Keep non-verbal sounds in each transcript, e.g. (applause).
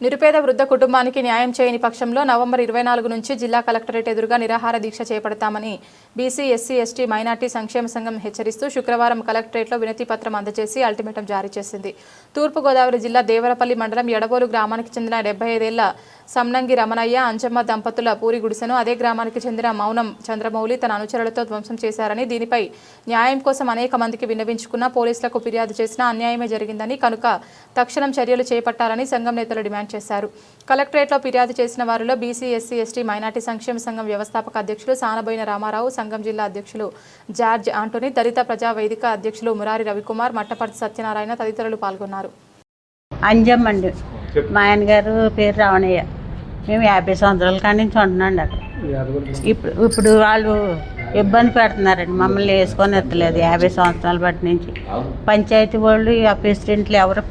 నిరుపేద వృద్ధ కుటుంబానికి న్యాయం చేయని పక్షంలో నవంబర్ ఇరవై నాలుగు నుంచి జిల్లా కలెక్టరేట్ ఎదురుగా నిరాహార దీక్ష చేపడతామని బీసీ ఎస్సీ ఎస్టీ మైనార్టీ సంక్షేమ సంఘం హెచ్చరిస్తూ శుక్రవారం కలెక్టరేట్లో వినతిపత్రం అందజేసి అల్టిమేటం జారీ చేసింది. తూర్పుగోదావరి జిల్లా దేవరపల్లి మండలం ఎడబోలు గ్రామానికి చెందిన డెబ్బై ఐదేళ్ళ సంనంగి రమణయ్య అంజమ్మ దంపతుల పూరి గుడిసెను అదే గ్రామానికి చెందిన మౌనం చంద్రమౌళి తన అనుచరులతో ధ్వంసం చేశారని దీనిపై న్యాయం కోసం అనేక మందికి విన్నవించుకున్న పోలీసులకు ఫిర్యాదు చేసినా అన్యాయమే జరిగిందని కనుక తక్షణం చర్యలు చేపట్టాలని సంఘం నేతలు డిమాండ్ చేశారు. కలెక్టరేట్లో ఫిర్యాదు చేసిన వారిలో బీసీ ఎస్సీ ఎస్టీ మైనార్టీ సంక్షేమ సంఘం వ్యవస్థాపక అధ్యక్షులు సానబోయిన రామారావు సంఘం జిల్లా అధ్యక్షులు జార్జ్ ఆంటోనీ దళిత ప్రజా వేదిక అధ్యక్షులు మురారి రవికుమార్ మట్టపర్తి సత్యనారాయణ తదితరులు పాల్గొన్నారు. అంజమ్మండి. మా ఆయన గారు పేరు రావణయ్య. మేము యాభై సంవత్సరాల కాడి నుంచి ఉంటున్నాండి అక్కడ. ఇప్పుడు ఇప్పుడు వాళ్ళు ఇబ్బంది పెడుతున్నారండి. మమ్మల్ని వేసుకొని ఎత్తలేదు యాభై సంవత్సరాల బట్టి నుంచి. పంచాయతీ వాళ్ళు ఆ ప్రెసిడెంట్లు ఎవరు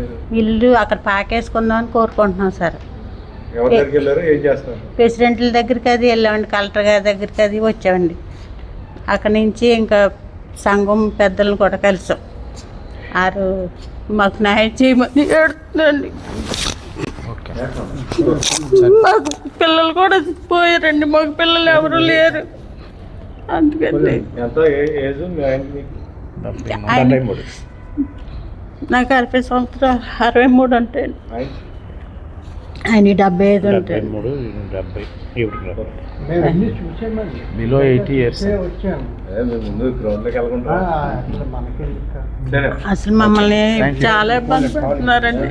మీరు? ఇల్లు అక్కడ పాకేసుకుందామని కోరుకుంటున్నాం సార్. ప్రెసిడెంట్ల దగ్గరికి అది వెళ్ళామండి. కలెక్టర్ గారి దగ్గరికి అది వచ్చామండి. అక్కడి నుంచి ఇంకా సంఘం పెద్దలను కూడా కలిసాం. ఆరు మాకు న్యాయం చేయమని ఏడుతుందండి మాకు పిల్లలు కూడా పోయారండి. మాకు పిల్లలు ఎవరు లేరు. అందుకని. నాకు అరవై సంవత్సరాలు. అరవై మూడు ఉంటాయండి ఆయన? డెబ్బై ఐదు ఉంటాయి మూడు డెబ్బై. Below eighty years. అసలు మమ్మల్ని చాలా ఇబ్బంది పెడుతున్నారండి.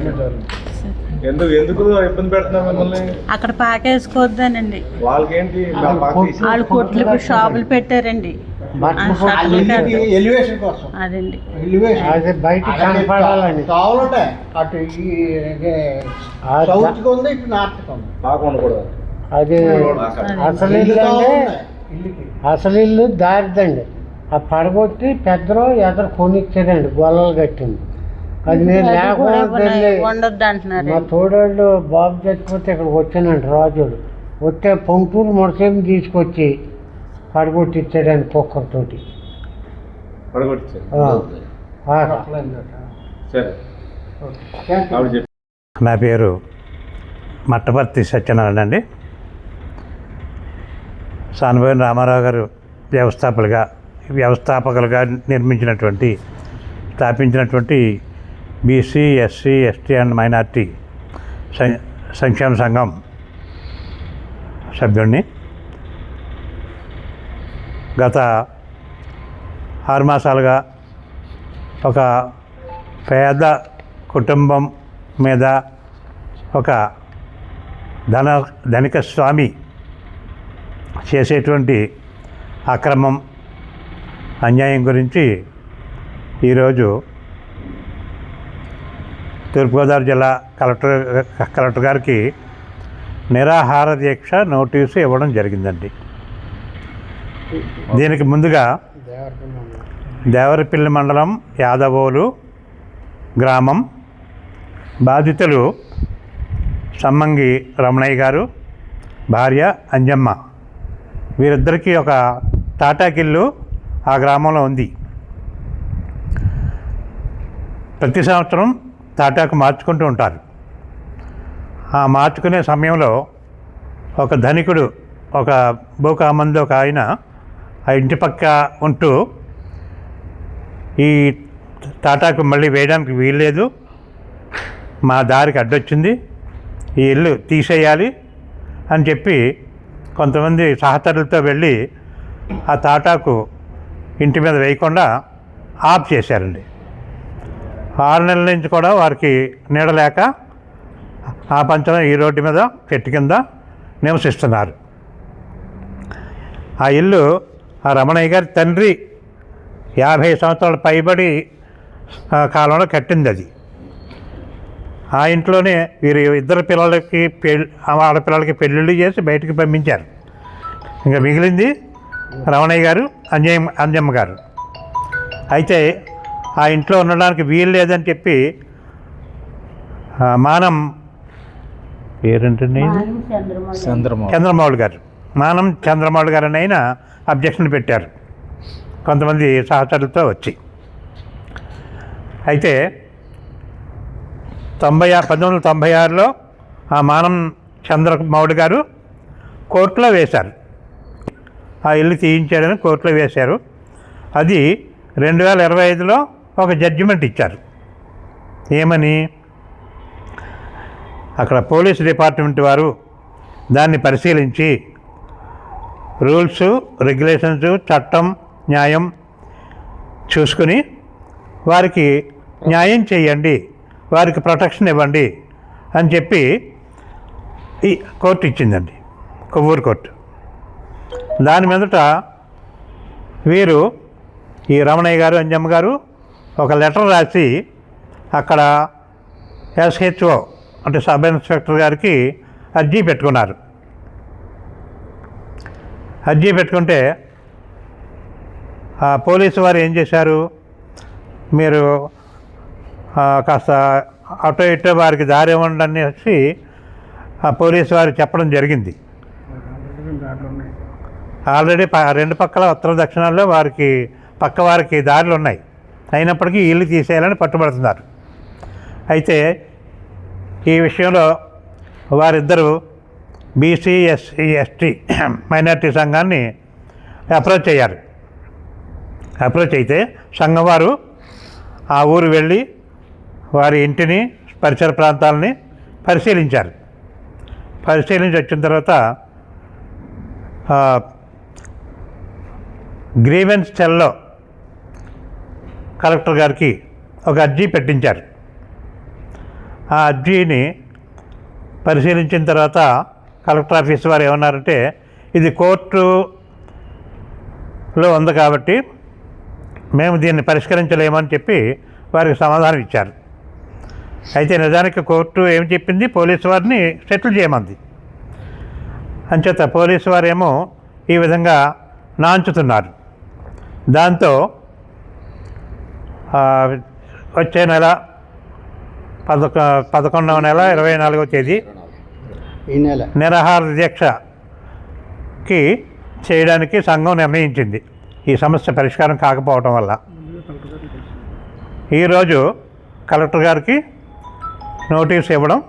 ఎందుకు ఎందుకు ఇబ్బంది పెడుతున్నారు మిమ్మల్ని? అక్కడ పాకేసుకోవద్దానండి. వాళ్ళకి ఏంటి మా పాక తీసి వాళ్ళు కొట్లు షాపులు పెట్టారండి. ఆ షాపులు కట్ట- ఎలివేషన్ కోసం. అదండి. ఎలివేషన్ అది బయట కావాలంటే అటు ఈ ఉంది ఇటు ఉంది. అది అసలు ఇల్లు అసలు ఇల్లు దారిదండి. ఆ పడగొట్టి పెద్దలో ఎదరు కొనిచ్చారండి గొల్లలు కట్టింది. అది నేను లేకపోతే ఉన్నాయి, ఉండొద్దు అంటున్నారు. మా తోడోళ్ళు బాబు చచ్చిపోతే ఇక్కడికి వచ్చానండి రాజుడు వస్తే పొంటూరు ముడసేమి తీసుకొచ్చి పడగొట్టి ఇచ్చాడండి కుక్కర్తోటి పడగొట్టించారు ఆ. ఆట. సరే ఆవిడ చెప్పి. నా పేరు మట్టపర్తి సత్యనారాయణ అండి. సానబోయిన రామారావు గారు వ్యవస్థాపకులుగా వ్యవస్థాపకులుగా నిర్మించినటువంటి స్థాపించినటువంటి BC SC ST and minority సం- సంక్షేమ సంఘం సభ్యుడిని గత ఆరు మాసాలుగా ఒక పేద కుటుంబం మీద ఒక ధన ధనిక స్వామి చేసేటువంటి అక్రమం అన్యాయం గురించి ఈరోజు తూర్పుగోదావరి జిల్లా కలెక్టర్ కలెక్టర్ గారికి నిరాహార దీక్ష నోటీసు ఇవ్వడం జరిగిందండి. దీనికి ముందుగా దేవరపల్లి మండలం యాదవోలు గ్రామం బాధితులు సమ్మంగి రమణయ్య గారు భార్య అంజమ్మ. వీరిద్దరికీ ఒక టాటాకిల్లు ఆ గ్రామంలో ఉంది. ప్రతి సంవత్సరం తాటాకు మార్చుకుంటూ ఉంటారు. ఆ మార్చుకునే సమయంలో ఒక ధనికుడు ఒక భూకామంది ఒక ఆయన ఆ ఇంటి పక్క ఉంటూ ఈ తాటాకు మళ్ళీ వేయడానికి వీల్లేదు. మా దారికి అడ్డొచ్చింది. ఈ ఇల్లు తీసేయాలి అని చెప్పి కొంతమంది సహచరులతో వెళ్ళి ఆ తాటాకు ఇంటి మీద వేయకుండా ఆఫ్ చేశారండి. ఆరు నెలల నుంచి కూడా వారికి నీడలేక ఆ పంచన ఈ రోడ్డు మీద చెట్టు కింద నివసిస్తున్నారు. ఆ ఇల్లు ఆ రమణయ్య గారి తండ్రి యాభై సంవత్సరాల పైబడి ఆ, కాలంలో కట్టింది అది. ఆ ఇంట్లోనే వీరు ఇద్దరు పిల్లలకి పెళ్ళి ఆడపిల్లలకి పెళ్ళిళ్ళు చేసి బయటికి పంపించారు. ఇంకా మిగిలింది రమణయ్య గారు అంజయ్య అంజమ్మ గారు. అయితే ఆ ఇంట్లో ఉండడానికి వీలు లేదని చెప్పి ఆ, మానం పేరేంటండి చంద్రమౌళి. గారు. మానం చంద్రమౌళి గారు అయినా అబ్జెక్షన్ పెట్టారు. కొంతమంది సహచరులతో వచ్చి. అయితే తొంభై ఆ- పంతొమ్మిది వందల తొంభై ఆరులో ఆ మానం చంద్రమౌళి గారు కోర్టులో వేశారు. ఆ ఇల్లు తీయించాడని కోర్టులో వేశారు. అది రెండు వేల ఇరవై ఐదులో ఒక జడ్జిమెంట్ ఇచ్చారు. ఏమని? అక్కడ పోలీస్ డిపార్ట్మెంట్ వారు దాన్ని పరిశీలించి రూల్స్ రెగ్యులేషన్స్ చట్టం న్యాయం చూసుకుని వారికి న్యాయం చేయండి వారికి ప్రొటెక్షన్ ఇవ్వండి అని చెప్పి ఈ కోర్టు ఇచ్చిందండి కొవ్వూరు కోర్టు. దాని మీదట వీరు ఈ రమణయ్య గారు అంజమ్మ గారు ఒక లెటర్ రాసి అక్కడ ఎస్హెచ్ఓ అంటే సబ్ ఇన్స్పెక్టర్ గారికి అర్జీ పెట్టుకున్నారు. అర్జీ పెట్టుకుంటే ఆ పోలీసు వారు ఏం చేశారు? మీరు కాస్త అటో ఇటో వారికి దారి ఇవ్వండి అనేసి ఆ పోలీసు వారు చెప్పడం జరిగింది. ఆల్రెడీ రెండు పక్కల ఉత్తర దక్షిణాల్లో వారికి పక్క వారికి దారులు ఉన్నాయి. అయినప్పటికీ ఇల్లు తీసేయాలని పట్టుబడుతున్నారు. అయితే ఈ విషయంలో వారిద్దరూ బీసీ ఎస్సీ ఎస్టీ మైనార్టీ సంఘాన్ని అప్రోచ్ అయ్యారు. అప్రోచ్ అయితే సంఘం వారు ఆ ఊరు వెళ్ళి వారి ఇంటిని పరిసర ప్రాంతాలని పరిశీలించారు. పరిశీలించి వచ్చిన తర్వాత గ్రీవెన్స్ సెల్లో కలెక్టర్ గారికి ఒక అర్జీ పెట్టించారు. ఆ అర్జీని పరిశీలించిన తర్వాత కలెక్టర్ ఆఫీస్ వారు ఏమన్నారంటే ఇది కోర్టులో ఉంది కాబట్టి మేము దీన్ని పరిష్కరించలేమని చెప్పి వారికి సమాధానం ఇచ్చారు. అయితే నిజానికి కోర్టు ఏం చెప్పింది? పోలీసు వారిని సెటిల్ చేయమంది. అంచేత పోలీసు వారేమో ఈ విధంగా నాంచుతున్నారు. దాంతో వచ్చే నెల పదకొ పదకొండవ నెల ఇరవై నాలుగవ తేదీ ఈ నెల. నిరాహార దీక్షకి చేయడానికి సంఘం నిర్ణయించింది. ఈ సమస్య పరిష్కారం కాకపోవటం వల్ల. ఈరోజు కలెక్టర్ గారికి నోటీస్ ఇవ్వడం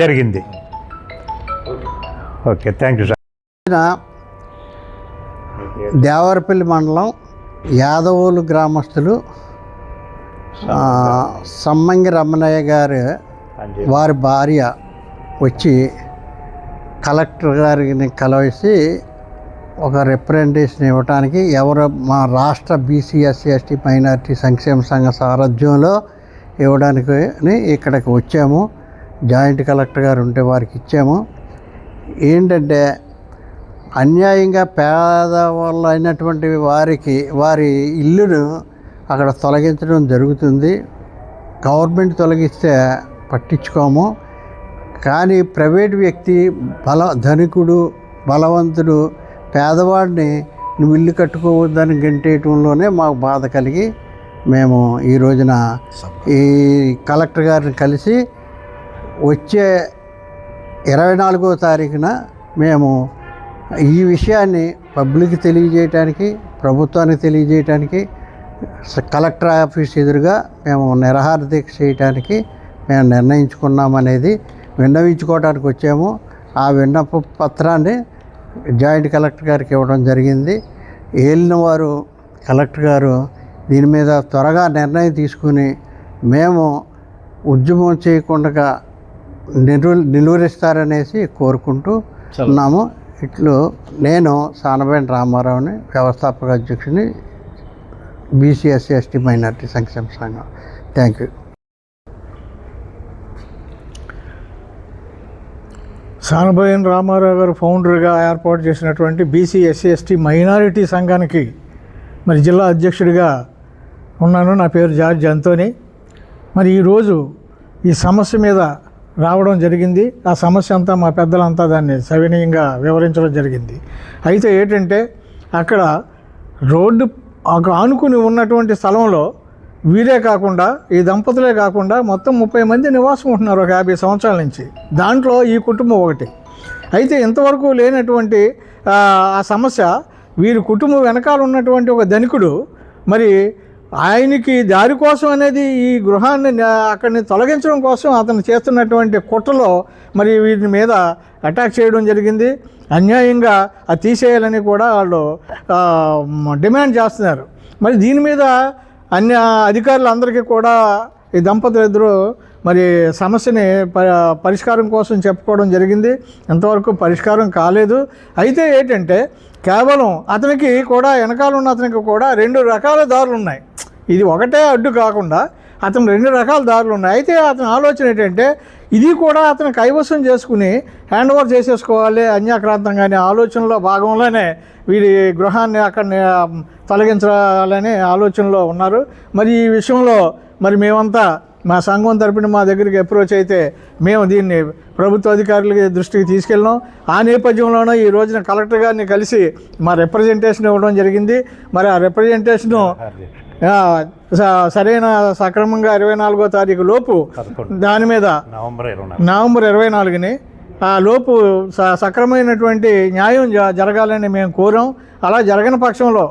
జరిగింది. Okay thank you sir. Devarapalli మండలం యాదవోలు గ్రామస్తులు సమ్మంగి రమణయ్య గారు వారి భార్య వచ్చి కలెక్టర్ గారిని కలిసి ఒక రిప్రజెంటేషన్ ఇవ్వడానికి ఎవరు మా రాష్ట్ర బీసీ ఎస్సీ ఎస్టీ మైనారిటీ సంక్షేమ సంఘ సారథ్యంలో ఇవ్వడానికి ఇక్కడికి వచ్చాము. జాయింట్ కలెక్టర్ గారు ఉంటే వారికి ఇచ్చాము. ఏంటంటే అన్యాయంగా పేదవాళ్ళు అయినటువంటి వారికి వారి ఇల్లును అక్కడ తొలగించడం జరుగుతుంది. గవర్నమెంట్ తొలగిస్తే పట్టించుకోము. కానీ ప్రైవేట్ వ్యక్తి బల ధనికుడు బలవంతుడు పేదవాడిని నువ్వు ఇల్లు కట్టుకోవద్దని గంటేయటంలోనే మాకు బాధ కలిగి మేము ఈ రోజున ఈ కలెక్టర్ గారిని కలిసి వచ్చే ఇరవై నాలుగో తారీఖున మేము ఈ విషయాన్ని పబ్లిక్ తెలియజేయటానికి ప్రభుత్వానికి తెలియజేయటానికి కలెక్టర్ ఆఫీస్ ఎదురుగా మేము నిరహార దీక్ష చేయటానికి మేము నిర్ణయించుకున్నామనేది విన్నవించుకోవడానికి వచ్చాము. ఆ విన్నప పత్రాన్ని జాయింట్ కలెక్టర్ గారికి ఇవ్వడం జరిగింది. ఏలిన వారు కలెక్టర్ గారు దీని మీద త్వరగా నిర్ణయం తీసుకుని మేము ఉద్యమం చేయకుండా నిలు నిలువరిస్తారనేసి కోరుకుంటూ ఉన్నాము. ఇట్లు నేను సానబేన్ రామారావుని వ్యవస్థాపక అధ్యక్షుని బీసీఎస్సీ ఎస్టీ మైనార్టీ సంక్షేమ సంఘం. థ్యాంక్ యూ సానభయన్ రామారావు గారు ఫౌండర్గా ఏర్పాటు చేసినటువంటి బీసీ ఎస్సీ ఎస్టీ మైనారిటీ సంఘానికి మరి జిల్లా అధ్యక్షుడిగా ఉన్నాను. నా పేరు జార్జ్ అంతోని. మరి ఈరోజు ఈ సమస్య మీద రావడం జరిగింది. ఆ సమస్య అంతా మా పెద్దలంతా దాన్ని సవినీయంగా వివరించడం జరిగింది. అయితే ఏంటంటే అక్కడ రోడ్డు ఆనుకుని ఉన్నటువంటి స్థలంలో వీరే కాకుండా ఈ దంపతులే కాకుండా మొత్తం ముప్పై మంది నివాసం ఉంటున్నారు ఒక యాభై సంవత్సరాల నుంచి. దాంట్లో ఈ కుటుంబం ఒకటి. అయితే ఇంతవరకు లేనటువంటి ఆ, సమస్య వీరి కుటుంబం వెనకాల ఉన్నటువంటి ఒక ధనికుడు మరి ఆయనకి దారి కోసం అనేది ఈ గృహాన్ని అక్కడిని తొలగించడం కోసం అతను చేస్తున్నటువంటి కుట్రలో మరి వీరి మీద అటాక్ చేయడం జరిగింది. అన్యాయంగా అది తీసేయాలని కూడా వాళ్ళు డిమాండ్ చేస్తున్నారు. మరి దీని మీద అన్య అధికారులందరికీ కూడా ఈ దంపతులు ఇద్దరు మరి సమస్యని ప పరిష్కారం కోసం చెప్పుకోవడం జరిగింది. ఇంతవరకు పరిష్కారం కాలేదు. అయితే ఏంటంటే కేవలం అతనికి కూడా వెనకాల ఉన్న అతనికి కూడా రెండు రకాల దారులు ఉన్నాయి ఇది ఒకటే అడ్డు కాకుండా అతను రెండు రకాల దారులు ఉన్నాయి. అయితే అతని ఆలోచన ఏంటంటే ఇది కూడా అతను కైవసం చేసుకుని హ్యాండ్ ఓవర్ చేసేసుకోవాలి అన్యాక్రాంతంగా అనే ఆలోచనలో భాగంలోనే వీరి గృహాన్ని అక్కడ తొలగించాలనే ఆలోచనలో ఉన్నారు. మరి ఈ విషయంలో మరి మేమంతా మా సంఘం తరపున మా దగ్గరికి అప్రోచ్ అయితే మేము దీన్ని ప్రభుత్వ అధికారులకి దృష్టికి తీసుకెళ్ళాం ఆ నేపథ్యంలోనూ ఈ రోజున కలెక్టర్ గారిని కలిసి మా రిప్రజెంటేషన్ ఇవ్వడం జరిగింది. మరి ఆ రిప్రజెంటేషను సరైన సక్రమంగా ఇరవై నాలుగో తారీఖు లోపు దాని మీద నవంబర్ నవంబర్ ఇరవై నాలుగుని ఆ లోపు స- సక్రమైనటువంటి న్యాయం జ- జరగాలని మేము కోరాం. అలా జరగని పక్షంలో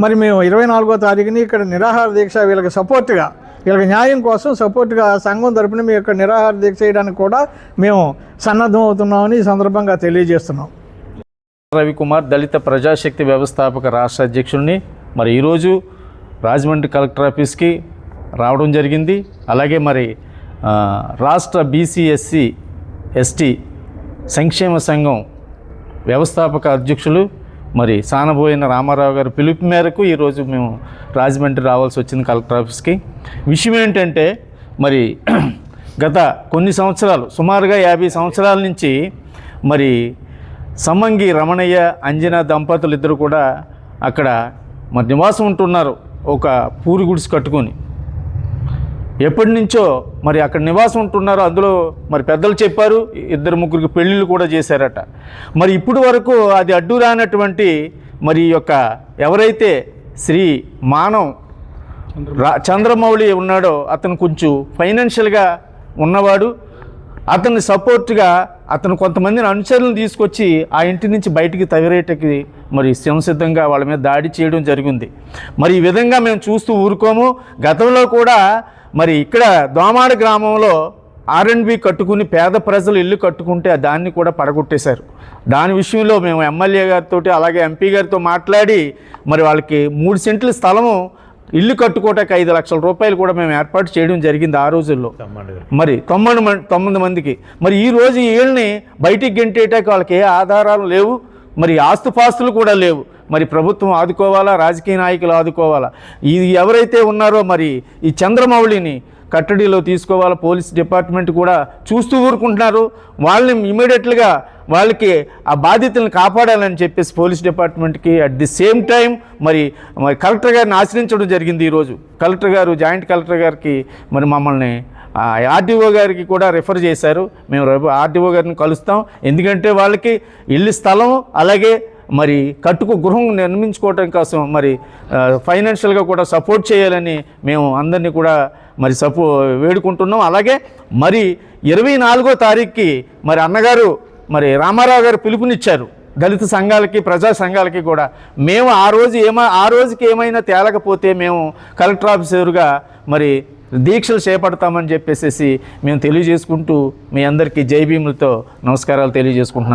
మరి మేము ఇరవై నాలుగో తారీఖుని ఇక్కడ నిరాహార దీక్ష వీళ్ళకి సపోర్ట్గా వీళ్ళకి న్యాయం కోసం సపోర్ట్గా సంఘం తరపున మీ యొక్క నిరాహార దీక్ష చేయడానికి కూడా మేము సన్నద్ధం అవుతున్నామని ఈ సందర్భంగా తెలియజేస్తున్నాం. రవికుమార్ దళిత ప్రజాశక్తి వ్యవస్థాపక రాష్ట్ర అధ్యక్షుడిని మరి ఈరోజు రాజమండ్రి కలెక్టర్ ఆఫీస్కి రావడం జరిగింది. అలాగే మరి రాష్ట్ర బీసీ ఎస్సీ ఎస్టీ సంక్షేమ సంఘం వ్యవస్థాపక అధ్యక్షులు మరి సానబోయిన రామారావు గారి పిలుపు మేరకు ఈరోజు మేము రాజమండ్రి రావాల్సి వచ్చింది కలెక్టర్ ఆఫీస్కి. విషయం ఏంటంటే మరి (clears throat) గత కొన్ని సంవత్సరాలు సుమారుగా యాభై సంవత్సరాల నుంచి మరి సమ్మంగి రమణయ్య అంజన దంపతులు ఇద్దరు కూడా అక్కడ మరి నివాసం ఉంటున్నారు. ఒక పూరి గుడిసి కట్టుకొని. ఎప్పటి నుంచో మరి అక్కడ నివాసం ఉంటున్నారో అందులో మరి పెద్దలు చెప్పారు ఇద్దరు ముగ్గురికి పెళ్ళిళ్ళు కూడా చేశారట. మరి ఇప్పుడు వరకు అది అడ్డు రానటువంటి మరి ఈ యొక్క ఎవరైతే శ్రీ మానవ్ రా చంద్రమౌళి ఉన్నాడో అతను కొంచెం ఫైనాన్షియల్గా ఉన్నవాడు. అతన్ని సపోర్ట్గా అతను కొంతమందిని అనుచరులను తీసుకొచ్చి ఆ ఇంటి నుంచి బయటికి తగిరేటకి మరి సంసిద్ధంగా వాళ్ళ మీద దాడి చేయడం జరిగింది. మరి ఈ విధంగా మేము చూస్తూ ఊరుకోము. గతంలో కూడా మరి ఇక్కడ దోమాడ గ్రామంలో ఆర్ఎండ్బి కట్టుకుని పేద ప్రజలు ఇల్లు కట్టుకుంటే దాన్ని కూడా పడగొట్టేశారు. దాని విషయంలో మేము ఎమ్మెల్యే గారితో అలాగే ఎంపీ గారితో మాట్లాడి మరి వాళ్ళకి మూడు సెంట్ల స్థలము ఇల్లు కట్టుకోవటానికి ఐదు లక్షల రూపాయలు కూడా మేము ఏర్పాటు చేయడం జరిగింది ఆ రోజుల్లో. మరి తొమ్మిది మంది తొమ్మిది మందికి. మరి ఈ రోజు వీళ్ళని బయటికి గెంటేటాక వాళ్ళకి ఏ ఆధారాలు లేవు. మరి ఆస్తుపాస్తులు కూడా లేవు. మరి ప్రభుత్వం ఆదుకోవాలా? రాజకీయ నాయకులు ఆదుకోవాలా? ఇది ఎవరైతే ఉన్నారో మరి ఈ చంద్రమౌళిని కట్టడిలో తీసుకోవాలా? పోలీస్ డిపార్ట్మెంట్ కూడా చూస్తూ ఊరుకుంటున్నారు. వాళ్ళని ఇమీడియట్గా వాళ్ళకి ఆ బాధ్యతలను కాపాడాలని చెప్పేసి పోలీస్ డిపార్ట్మెంట్కి అట్ ది సేమ్ టైం మరి మరి కలెక్టర్ గారిని ఆశ్రయించడం జరిగింది ఈరోజు కలెక్టర్ గారు జాయింట్ కలెక్టర్ గారికి మరి మమ్మల్ని ఆర్డీఓ గారికి కూడా రిఫర్ చేశారు. మేము ఆర్డీఓ గారిని కలుస్తాం. ఎందుకంటే వాళ్ళకి ఇల్లు స్థలం అలాగే మరి కట్టుకు గృహం నిర్మించుకోవటం కోసం మరి ఫైనాన్షియల్గా కూడా సపోర్ట్ చేయాలని మేము అందరినీ కూడా మరి సపో వేడుకుంటున్నాం. అలాగే మరి ఇరవై నాలుగో తారీఖుకి మరి అన్నగారు మరి రామారావు గారు పిలుపునిచ్చారు. దళిత సంఘాలకి ప్రజా సంఘాలకి కూడా. మేము ఆ రోజు ఏమా ఆ రోజుకి ఏమైనా తేలకపోతే మేము కలెక్టర్ ఆఫీసర్గా మరి దీక్షలు చేపడతామని చెప్పేసి మేము తెలియజేసుకుంటూ మీ అందరికీ జై భీములతో నమస్కారాలు తెలియజేసుకుంటున్నాను